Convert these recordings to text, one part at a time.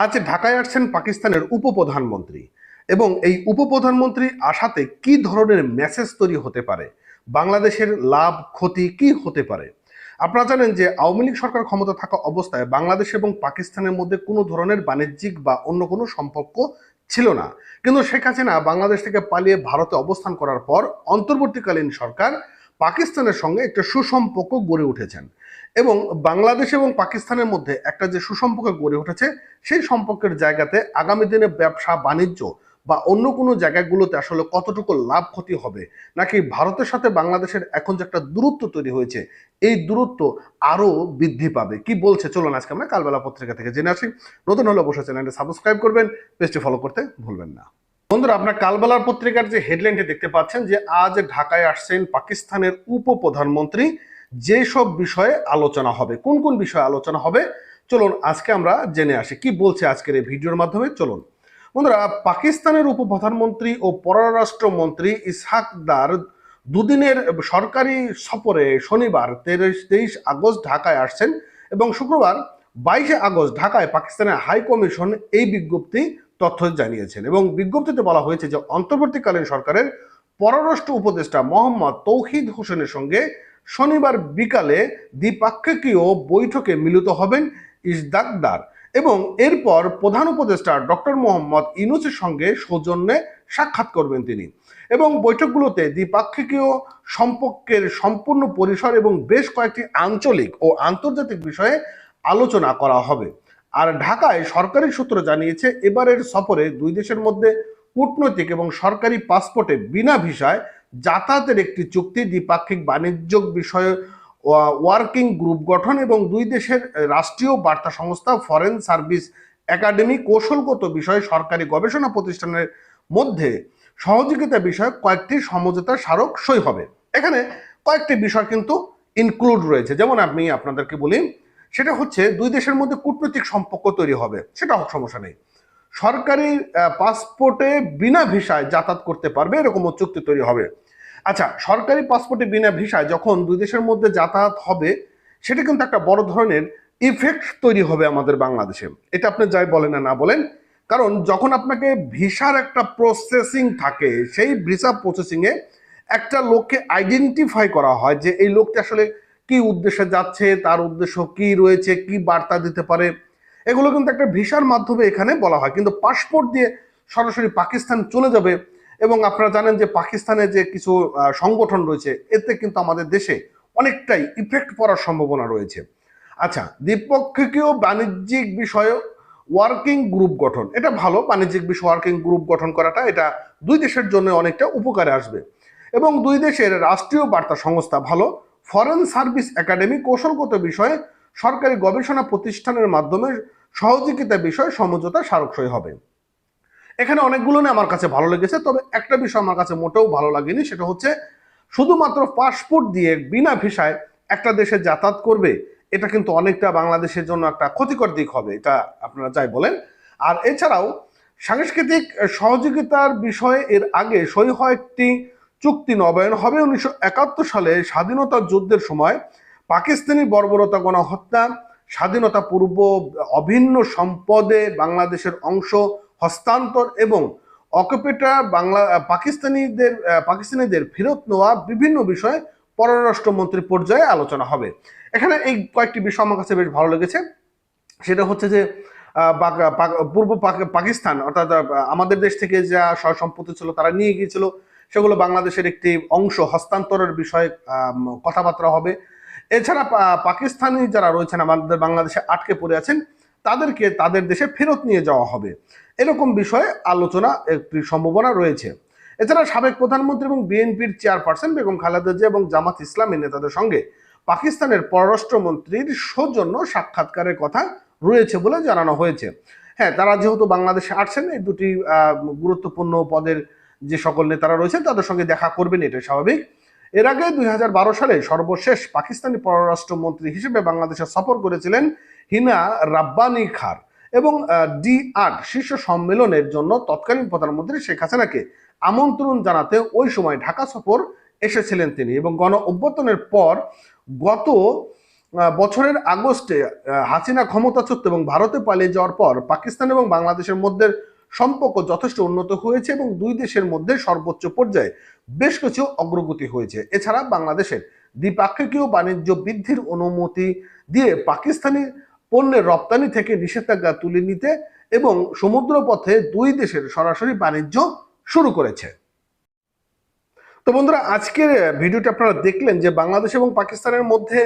আজ ঢাকায় আসছেন পাকিস্তানের উপপ্রধানমন্ত্রী। এবং এই উপপ্রধানমন্ত্রী আসাতে কি ধরনের মেসেজ তৈরি হতে পারে? বাংলাদেশের লাভ, ক্ষতি কি হতে পারে? আপনারা জানেন যে আওয়ামী লীগ সরকার ক্ষমতা থাকা অবস্থায় বাংলাদেশ এবং পাকিস্তানের মধ্যে কোনো ধরনের বাণিজ্যিক বা অন্য কোনো সম্পর্ক ছিল না। কিন্তু শেখ হাসিনা বাংলাদেশ থেকে পালিয়ে ভারতে অবস্থান করার পর অন্তর্বর্তীকালীন সরকার পাকিস্তানের সঙ্গে একটা সুসম্পর্ক গড়ে উঠেছেন। এবং বাংলাদেশ এবং পাকিস্তানের মধ্যে একটা যে সুসম্পর্ক গড়ে উঠেছে, সেই সম্পর্কের জায়গাতে আগামী দিনে ব্যবসা, বাণিজ্য বা অন্য কোনো জায়গাগুলোতে আসলে কতটুকু লাভ ক্ষতি হবে, নাকি ভারতের সাথে বাংলাদেশের এখন যে একটা দূরত্ব তৈরি হয়েছে, এই দূরত্ব আরও বৃদ্ধি পাবে? কি বলছে? চলুন আজকে আমরা কালবেলা পত্রিকা থেকে জেনে আসি। নতুন হলে অবশ্যই চ্যানেলটি সাবস্ক্রাইব করবেন, পেজটি ফলো করতে ভুলবেন না। বন্ধুরা, আপনার কালবেলার পত্রিকার যে হেডলাইনটি দেখতে পাচ্ছেন যে আজ ঢাকায় আসছেন পাকিস্তানের উপপ্রধানমন্ত্রী, যেসব বিষয়ে আলোচনা হবে, কোন কোন বিষয়ে আলোচনা হবে, চলুন আজকে আমরা জেনে আসি। কি বলছে আজকের এই ভিডিওর মাধ্যমে? চলুন। বন্ধুরা, পাকিস্তানের উপপ্রধানমন্ত্রী ও পররাষ্ট্রমন্ত্রী ইসহাকদার দুদিনের সরকারি সফরে শনিবার তেইশ তেইশ আগস্ট ঢাকায় আসছেন এবং শুক্রবার বাইশে আগস্ট ঢাকায় পাকিস্তানের হাই কমিশন এই বিজ্ঞপ্তি তথ্য জানিয়েছেন এবং বিজ্ঞপ্তিতে বলা হয়েছে যে অন্তর্বর্তীকালীন সরকারের পররাষ্ট্র উপদেষ্টা মোহাম্মদ তৌহিদ হোসেনের সঙ্গে শনিবার বিকালে দ্বিপাক্ষিকীয় বৈঠকে মিলিত হবেন ইসদাকদার এবং এরপর প্রধান উপদেষ্টা ডক্টর মোহাম্মদ ইনুসের সঙ্গে সৌজন্যে সাক্ষাৎ করবেন তিনি। এবং বৈঠকগুলোতে দ্বিপাক্ষিকীয় সম্পর্কের সম্পূর্ণ পরিসর এবং বেশ কয়েকটি আঞ্চলিক ও আন্তর্জাতিক বিষয়ে আলোচনা করা হবে। আর ঢাকায় সরকারি সূত্র জানিয়েছে, এবারের সফরে দুই দেশের মধ্যে কূটনৈতিক এবং সরকারি পাসপোর্টে বিনা ভিসায় যাতায়াতের একটি চুক্তি, দ্বিপাক্ষিক বাণিজ্য বিষয়ে ওয়ার্কিং গ্রুপ গঠন এবং দুই দেশের রাষ্ট্রীয় বার্তা সংস্থা ফরেন সার্ভিস একাডেমি কৌশলগত বিষয়ে সরকারি গবেষণা প্রতিষ্ঠানের মধ্যে সহযোগিতা বিষয়ে কয়েকটি সমঝোতা স্মারক সই হবে। এখানে কয়েকটি বিষয় কিন্তু ইনক্লুড রয়েছে। যেমন আমি আপনাদেরকে বলি সেটা হচ্ছে দুই দেশের মধ্যে কূটনৈতিক সম্পর্ক তৈরি হবে। সেটা সমস্যা নেই। সরকারি পাসপোর্টে বিনা ভিসায় যাতায়াত করতে পারবে, এরকম চুক্তি তৈরি হবে। আচ্ছা সরকারি পাসপোর্টে বিনা ভিসায় যখন দুই দেশের মধ্যে যাতায়াত হবে, সেটা কিন্তু একটা বড় ধরনের ইফেক্ট তৈরি হবে আমাদের বাংলাদেশে। এটা আপনি যাই বলেন না বলেন, কারণ যখন আপনাকে ভিসার একটা প্রসেসিং থাকে, সেই ভিসা প্রসেসিংয়ে একটা লোককে আইডেন্টিফাই করা হয় যে এই লোকটা আসলে কি উদ্দেশ্যে যাচ্ছে, তার উদ্দেশ্য কি রয়েছে, কি বার্তা দিতে পারে, এগুলো কিন্তু একটা ভিসার মাধ্যমে এখানে বলা হয়। কিন্তু পাসপোর্ট দিয়ে সরাসরি পাকিস্তান চলে যাবে এবং আপনারা জানেন যে পাকিস্তানে যে কিছু সংগঠন রয়েছে, এতে কিন্তু আমাদের দেশে অনেকটাই ইফেক্ট পড়ার সম্ভাবনা রয়েছে। আচ্ছা দ্বিপক্ষীয় বাণিজ্যিক বিষয়ে ওয়ার্কিং গ্রুপ গঠন। এটা ভালো, বাণিজ্যিক বিষয় ওয়ার্কিং গ্রুপ গঠন করাটা এটা দুই দেশের জন্য অনেকটা উপকারে আসবে। এবং দুই দেশের রাষ্ট্রীয় বার্তা সংস্থা ভালো ফরেন সার্ভিস একাডেমি কৌশলগত বিষয়ে সরকারি গবেষণা প্রতিষ্ঠানের মাধ্যমে সহযোগিতা বিষয়ে সমঝোতা স্মারকসই হবে। এখানে অনেকগুলো নিয়ে আমার কাছে ভালো লেগেছে, তবে একটা বিষয় আমার কাছে মোটেও ভালো লাগেনি, সেটা হচ্ছে শুধুমাত্র পাসপোর্ট দিয়ে বিনা ভিসায় একটা দেশে যাতায়াত করবে, এটা কিন্তু অনেকটা বাংলাদেশের জন্য একটা ক্ষতিকর দিক হবে, এটা আপনারা যাই বলেন। আর এছাড়াও সাংস্কৃতিক সহযোগিতার বিষয়ে এর আগে সই হয় একটি চুক্তি নবায়ন হবে উনিশশো একাত্তর সালে স্বাধীনতা যুদ্ধের সময়। পাকিস্তানি বর্বরতা গণহত্যা স্বাধীনতা পূর্ব অভিন্ন সম্পদে বাংলাদেশের অংশ হস্তান্তর এবং অকুপেটা বাংলা, পাকিস্তানিদের পাকিস্তানিদের ফেরত নেওয়া বিভিন্ন বিষয়ে পররাষ্ট্রমন্ত্রী পর্যায়ে আলোচনা হবে। এখানে এই কয়েকটি বিষয় আমার কাছে বেশ ভালো লেগেছে। সেটা হচ্ছে যে পূর্ব পাকিস্তান, অর্থাৎ আমাদের দেশ থেকে যা সম্পত্তি ছিল তারা নিয়ে গিয়েছিল। সেগুলো বাংলাদেশের একটি অংশ, হস্তান্তরের বিষয়ে কথাবার্তা হবে। এছাড়া পাকিস্তানি যারা রয়েছেন, আমাদের বাংলাদেশে আটকে পড়ে আছেন, তাদেরকে তাদের দেশে ফেরত নিয়ে যাওয়া হবে। এরকম বিষয়ে আলোচনা একটি সম্ভাবনা রয়েছে। এছাড়া সাবেক প্রধানমন্ত্রী এবং বিএনপির চেয়ারপারসন বেগম খালেদা জিয়া এবং জামাত ইসলামী নেতাদের সঙ্গে পাকিস্তানের পররাষ্ট্রমন্ত্রীর সৌজন্য সাক্ষাৎকারের কথা রয়েছে বলে জানানো হয়েছে। হ্যাঁ তারা যেহেতু বাংলাদেশে আসছেন, এই দুটি গুরুত্বপূর্ণ পদের যে সকল নেতারা রয়েছেন তাদের সঙ্গে দেখা করবেন এটা স্বাভাবিক। এর আগে দুই হাজার বারো সালে সর্বশেষ পাকিস্তানি পররাষ্ট্রমন্ত্রী হিসেবে বাংলাদেশে সফর করেছিলেন হিনা রাব্বানি খার এবং ডি আট শীর্ষ সম্মেলনের জন্য তৎকালীন প্রধানমন্ত্রী শেখ হাসিনাকে আমন্ত্রণ জানাতে ওই সময় ঢাকা সফর এসেছিলেন তিনি এবং গণ অভ্যর্থনের পর গত বছরের আগস্টে হাসিনা ক্ষমতাচ্যুত এবং ভারতে পালিয়ে যাওয়ার পর পাকিস্তান এবং বাংলাদেশের মধ্যে সম্পর্ক যথেষ্ট উন্নত হয়েছে এবং দুই দেশের মধ্যে সর্বোচ্চ পর্যায়ে বেশ কিছু অগ্রগতি হয়েছে। এছাড়া বাংলাদেশের দ্বিপাক্ষিকীয় বাণিজ্য বৃদ্ধির অনুমতি দিয়ে পাকিস্তানি পণ্যের রপ্তানি থেকে নিষেধাজ্ঞা তুলে নিতে এবং সমুদ্রপথে দুই দেশের সরাসরি বাণিজ্য শুরু করেছে। তো বন্ধুরা, আজকের ভিডিওটা আপনারা দেখলেন যে বাংলাদেশ এবং পাকিস্তানের মধ্যে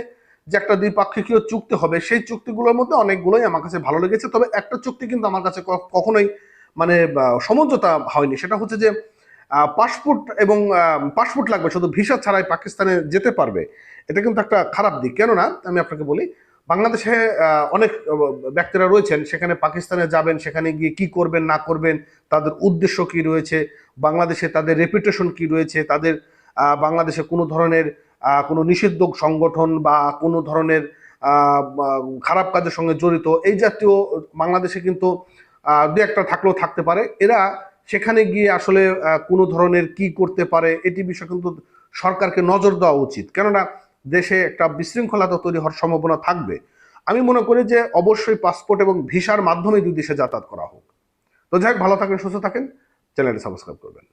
যে একটা দ্বিপাক্ষিকীয় চুক্তি হবে, সেই চুক্তিগুলোর মধ্যে অনেকগুলোই আমার কাছে ভালো লেগেছে। তবে একটা চুক্তি কিন্তু আমার কাছে কখনোই মানে সমঝোতা হয়নি। সেটা হচ্ছে যে পাসপোর্ট এবং পাসপোর্ট লাগবে, শুধু ভিসা ছাড়াই পাকিস্তানে যেতে পারবে। এটা কিন্তু একটা খারাপ দিক। কেননা, আমি আপনাকে বলি, বাংলাদেশে অনেক ব্যক্তিরা রয়েছেন, সেখানে পাকিস্তানে যাবেন, সেখানে গিয়ে কি করবেন, না করবেন, তাদের উদ্দেশ্য কি রয়েছে, বাংলাদেশে তাদের রেপুটেশন কি রয়েছে, তাদের বাংলাদেশে কোনো ধরনের কোনো নিষিদ্ধ সংগঠন বা কোনো ধরনের খারাপ কাজের সঙ্গে জড়িত, এই জাতীয় বাংলাদেশে কিন্তু দু একটা থাকলেও থাকতে পারে। এরা সেখানে গিয়ে আসলে কোনো ধরনের কি করতে পারে, এটি বিষয়ে কিন্তু সরকারকে নজর দেওয়া উচিত। কেননা, দেশে একটা বিশৃঙ্খলতা তৈরি হওয়ার সম্ভাবনা থাকবে। আমি মনে করি যে, অবশ্যই পাসপোর্ট এবং ভিসার মাধ্যমে দুই দেশে যাতায়াত করা হোক। তো যাই ভালো থাকেন, সুস্থ থাকেন। চ্যানেলটি সাবস্ক্রাইব করবেন।